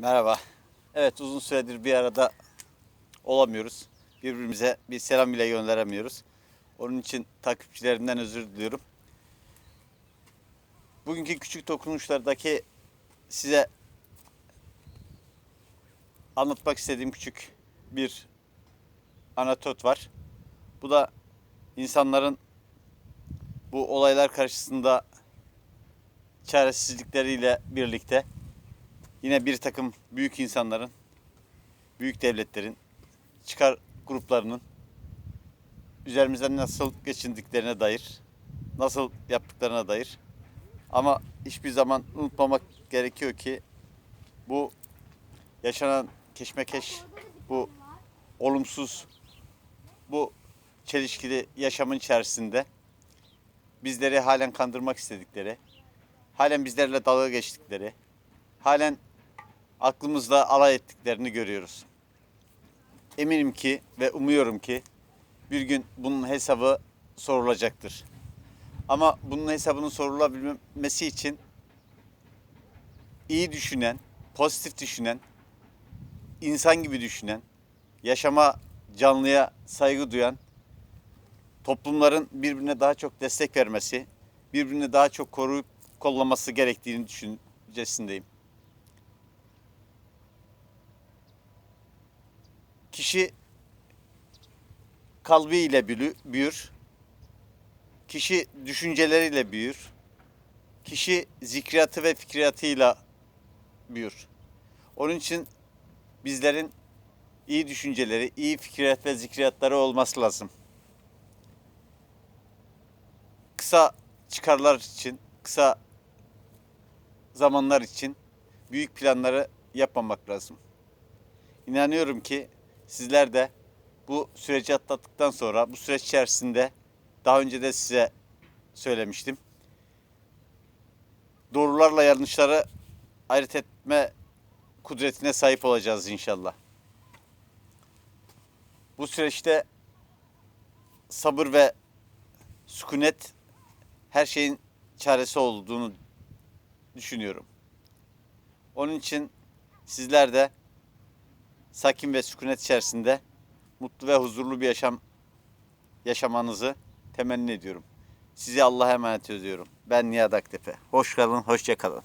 Merhaba. Evet uzun süredir bir arada olamıyoruz. Birbirimize bir selam bile gönderemiyoruz. Onun için takipçilerimden özür diliyorum. Bugünkü küçük dokunuşlardaki size anlatmak istediğim küçük bir anatot var. Bu da insanların bu olaylar karşısında çaresizlikleriyle birlikte yine bir takım büyük insanların, büyük devletlerin, çıkar gruplarının üzerimizden nasıl geçindiklerine dair, nasıl yaptıklarına dair. Ama hiçbir zaman unutmamak gerekiyor ki bu yaşanan keşmekeş, bu olumsuz, bu çelişkili yaşamın içerisinde bizleri halen kandırmak istedikleri, halen bizlerle dalga geçtikleri, halen aklımızda alay ettiklerini görüyoruz. Eminim ki ve umuyorum ki bir gün bunun hesabı sorulacaktır. Ama bunun hesabının sorulabilmesi için iyi düşünen, pozitif düşünen, insan gibi düşünen, yaşama, canlıya saygı duyan, toplumların birbirine daha çok destek vermesi, birbirini daha çok koruyup kollaması gerektiğini düşüncesindeyim. Kişi kalbiyle büyür. Kişi düşünceleriyle büyür. Kişi zikriyatı ve fikriyatıyla büyür. Onun için bizlerin iyi düşünceleri, iyi fikriyat ve zikriyatları olması lazım. Kısa çıkarlar için, kısa zamanlar için büyük planları yapmamak lazım. İnanıyorum ki sizler de bu süreci atlattıktan sonra bu süreç içerisinde daha önce de size söylemiştim. Doğrularla yanlışları ayırt etme kudretine sahip olacağız inşallah. Bu süreçte sabır ve sükunet her şeyin çaresi olduğunu düşünüyorum. Onun için sizler de sakin ve sükunet içerisinde mutlu ve huzurlu bir yaşam yaşamanızı temenni ediyorum. Sizi Allah'a emanet ediyorum. Ben Nihat Aktepe. Hoş kalın, hoşça kalın.